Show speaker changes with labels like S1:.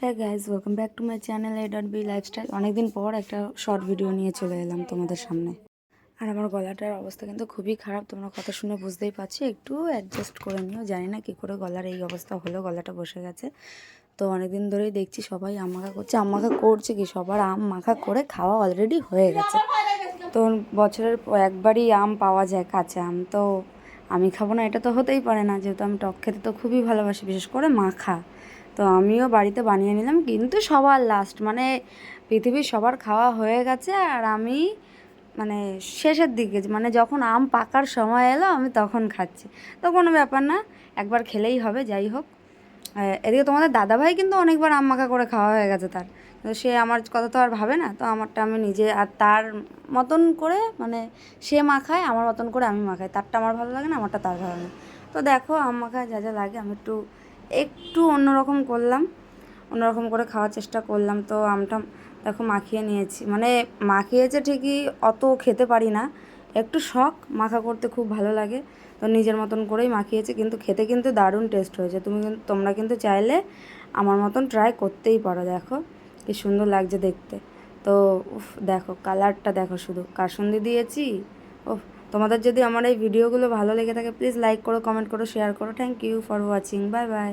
S1: হ্যাঁ guys welcome back to my channel A dot B lifestyle অনেকদিন পর একটা শর্ট ভিডিও নিয়ে চলে এলাম তোমাদের সামনে। আর আমার গলাটার অবস্থা কিন্তু খুবই খারাপ, তোমরা কথা শুনে বুঝতেই পারছি। একটু অ্যাডজাস্ট করে নিও, জানি না কী করে গলার এই অবস্থা হলো, গলাটা বসে গেছে। তো অনেকদিন ধরেই দেখছি সবাই আম মাখা করছে আম মাখা করছে কি? সবার আম মাখা করে খাওয়া অলরেডি হয়ে গেছে। তো বছরের একবারই আম পাওয়া যায় কাঁচা আম, তো আমি খাব না, এটা তো হতেই পারে না। যেহেতু আমি টক খেতে তো খুবই ভালোবাসি, বিশেষ করে মাখা। তো আমিও বাড়িতে বানিয়ে নিলাম, কিন্তু সবার লাস্ট মানে পৃথিবীর সবার খাওয়া হয়ে গেছে আর আমি মানে শেষের দিকে মানে যখন আম পাকার সময় এলো আমি তখন খাচ্ছি। তো কোনো ব্যাপার না, একবার খেলেই হবে, যাই হোক। এদিকে তোমাদের দাদাভাই কিন্তু অনেকবার আম মাখা করে খাওয়া হয়ে গেছে তার। তো সে আমার কথা তো আর ভাবে না, তো আমারটা আমি নিজে আর তার মতন করে মানে সে মাখায়, আমার মতন করে আমি মাখাই। তারটা আমার ভালো লাগে না, আমারটা তার ভালো লাগে তো দেখো, আম মাখায় যা যা লাগে, আমি একটু একটু অন্যরকম করলাম। অন্যরকম করে খাওয়ার চেষ্টা করলাম। তো আমটা দেখো মাখিয়ে নিয়েছি। মানে মাখিয়েছে ঠিকই, অত খেতে পারি না। একটু শখ, মাখা করতে খুব ভালো লাগে। তো নিজের মতন করেই মাখিয়েছে। কিন্তু খেতে কিন্তু দারুণ টেস্ট হয়েছে। তুমি তোমরা কিন্তু চাইলে আমার মতন ট্রাই করতেই পারো। দেখো কি সুন্দর লাগছে দেখতে। তো উফ, দেখো কালারটা দেখো শুধু। কাসুন্দি দিয়েছি ওহ তোমাদের যদি আমার এই ভিডিওগুলো ভালো লেগে থাকে প্লিজ লাইক করো কমেন্ট করো শেয়ার করো। Thank you for watching bye bye